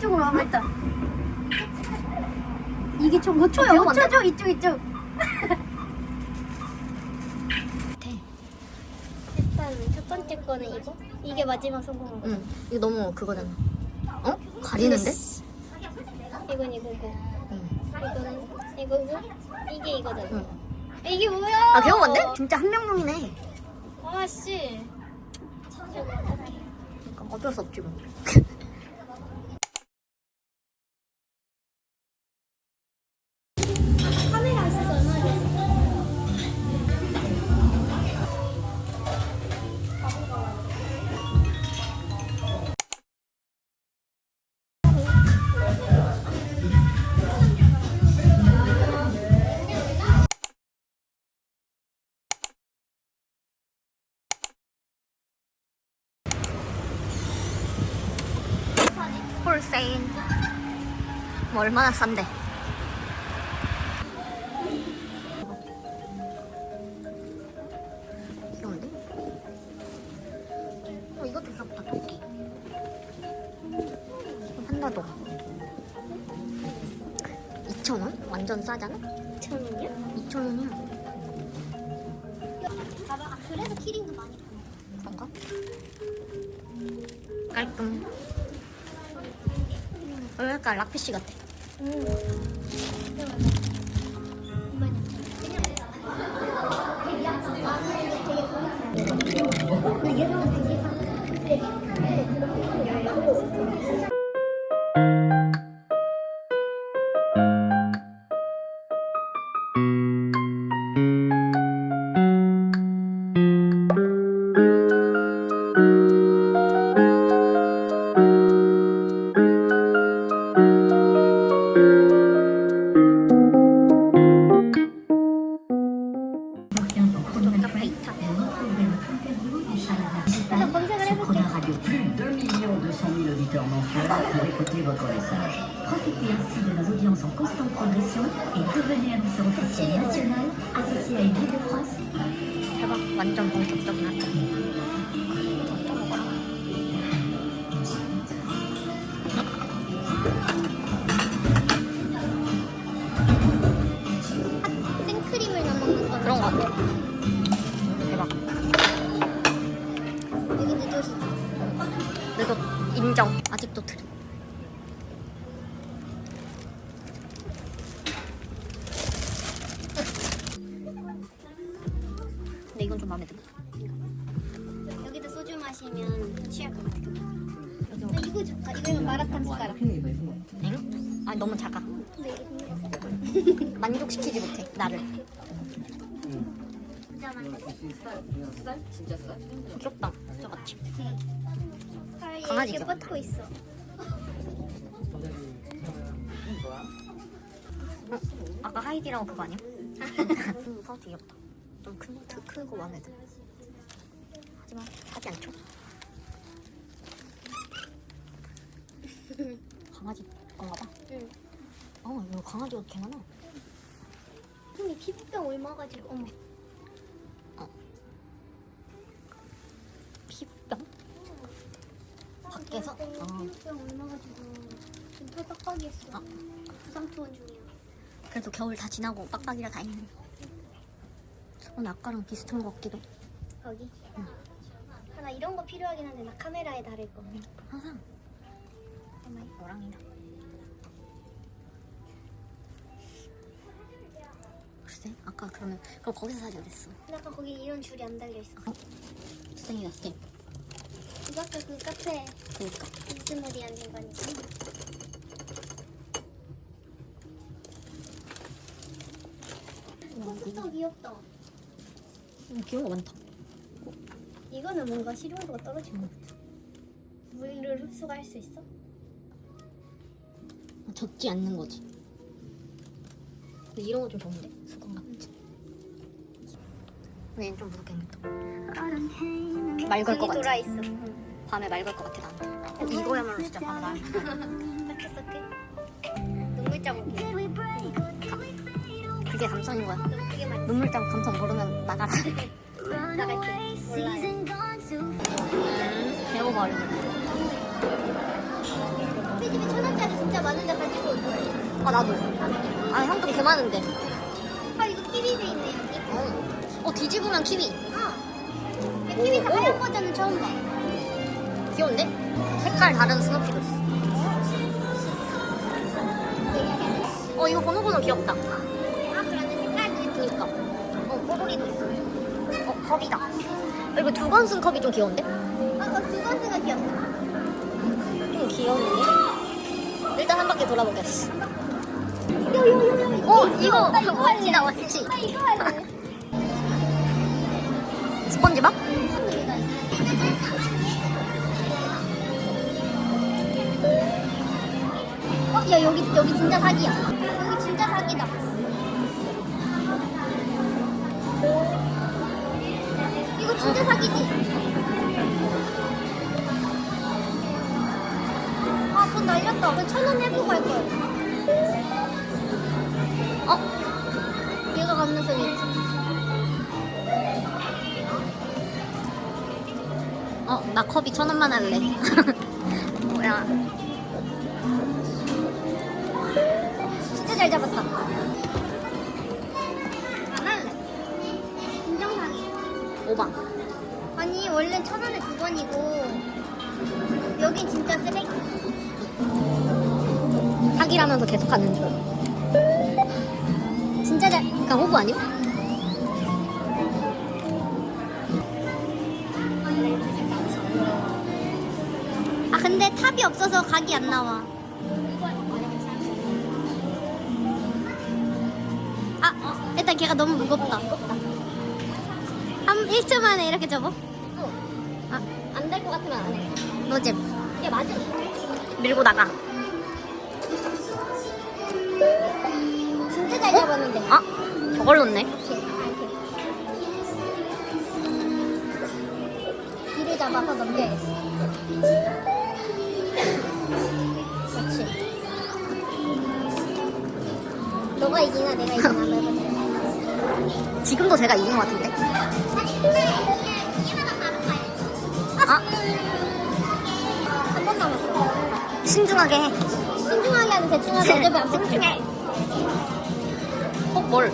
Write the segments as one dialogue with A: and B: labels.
A: 이쪽으로 와봐 일단. 이게 총 5초야.
B: 어, 귀여운데?
A: 5초죠? 이쪽 이쪽. 일단 첫 번째 거는 이거. 이게 마지막 성공한 거.
B: 응. 이거 너무 그거잖아. 어? 가리는데?
A: 이건 이거고.
B: 응.
A: 이거는 이거고. 이게 이거잖아.
B: 응.
A: 이게 뭐야?
B: 아 귀여운 건데? 진짜 한 명용이네.
A: 아씨.
B: 그러니까 어쩔 수 없지 뭐. 세인. 뭐 얼마나 싼데? 귀여운데? 어 이것도 귀엽다 토끼. 한나도. 2,000원? 완전 싸잖아?
A: 2,000원이야?
B: 2,000원이야.
A: 봐봐. 아, 그래서 키링도 많이 파네.
B: 그런가? 깔끔. 어, 약간 락피쉬 같아. 카
C: Profitez ainsi de nos audiences en constante progression et devenez annonceur officiel national associé à Équipe de France.
B: 대박. 완전 본격적이야.
A: 생크림을 넣는 거.
B: 그런 거 같아. 대박.
A: 여기 늦어지지.
B: 그래도 인정. 아직도 트
A: 취할 것 같아. 아, 이거 좋다. 이거는 마라탕 숟가락.
B: 응? 아니 너무 작아.
A: 근데 이게
B: 만족시키지 못해 나를.
A: 진짜 맛있어.
B: 귀엽다. 진짜 같이.
A: 아, 얘
B: 강아지
A: 이렇게
B: 귀엽다.
A: 뻗고 있어.
B: 어? 아까 하이디라고 그거 아니야? 음, 파우치 귀엽다. 좀 큰, 크, 크고 마음에 들어. 하지만 사지 않죠? 강아지 건가 봐.
A: 응.
B: 어, 이거 강아지 옷 개 많아.
A: 형이 피부병 옮아가지고 어머.
B: 피부병? 밖에서?
A: 어.
B: 어.
A: 피부병 옮아가지고 지금 털 빡빡이했어.
B: 아.
A: 부상 투혼 중이야.
B: 그래도 겨울 다 지나고 빡빡이라 다행이네. 오늘 아까랑 비슷한 것 같기도.
A: 거기. 하나 이런 거 필요하긴 한데 나 카메라에 다를 거.
B: 항상. 정말 노랑이다. 글쎄, 아까 그러면 그럼 거기서 사지 어딨어?
A: 근데 아까 거기 이런 줄이 안 달려 있어.
B: 수생이다 수생.
A: 이거 아까 그 카페
B: 그니까.
A: 이즈모리 앉은 거니까. 컴퓨터 귀엽다.
B: 음, 귀여운 거 많다.
A: 이거는 뭔가 실용도가 떨어진 것 같아. 물을 흡수가 할수 있어?
B: 젖지 않는 거지. 근데 이런 거 좀 좋은데? 수건 같지. 근데 얘는 좀 무섭게 생겼다. 맑을 것 같아.
A: 돌아 있어.
B: 밤에 맑을 것 같아 나한테. 어, 이거야말로 진짜 것 같아.
A: 사크사크. 눈물 자국이.
B: 그게 감성인 거야. 눈물 자국 감성 모르면 나가라.
A: 나갈게. 몰라요.
B: 배고파 얼른.
A: 우리 집에 천 원
B: 아 나도. 아 형좀 개 많은데.
A: 아 이거 키위새 있네 여기.
B: 어, 어 뒤집으면 키위.
A: 어. 키위새
B: 오, 오.
A: 하얀 버전은 처음 봐.
B: 귀여운데? 색깔 다른 스누피도 있어. 어 이거 보노보노 귀엽다.
A: 아 그러네 색깔도.
B: 그니까. 어 뽀로리도 있어. 어 컵이다. 어, 이거 두건 쓴 컵이 좀 귀여운데?
A: 아 이거 두 번째가 귀엽다.
B: 좀 귀여운데? 일단 한 바퀴 돌아보겠어. 어 이거. 원치다 원치. 스펀지밥?
A: 어, 야 여기 여기 진짜 사기야. 여기 진짜 사기다. 이거 진짜 사기지. 아, 돈 날렸다. 그천원 내고 갈 거야.
B: 어?
A: 얘가 가능성이 있지.
B: 어, 나 컵이 천 원만 할래. 뭐야?
A: 진짜 잘 잡았다. 안 할래. 인정사기.
B: 오방.
A: 아니 원래 천 원에 두 번이고 여긴 진짜 쓰레기.
B: 사기라면서 계속 가는 줄.
A: 진짜 잘.
B: 그냥 호구 아니야?
A: 아 근데 탑이 없어서 각이 안 나와. 아 일단 걔가 너무 무겁다. 한 1초 만에 이렇게 접어?
B: 아, 안 될 것 같으면 안 해.
A: 노잼.
B: 야, 맞아. 밀고 나가.
A: 진짜 잘 잡았는데.
B: 아, 저걸 놓네.
A: 뒤를 잡아서 넘겨야겠어. 그렇지. 너가 이기나 내가 이기나 한번 해보자.
B: 지금도 제가 이긴 것 같은데. 아,
A: 한 번 남았어.
B: 신중하게 해.
A: 신중하게 하면 대충 어차피 안 뽑혀.
B: 신중해. 어, 뭘?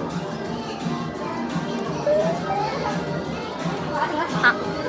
B: 아,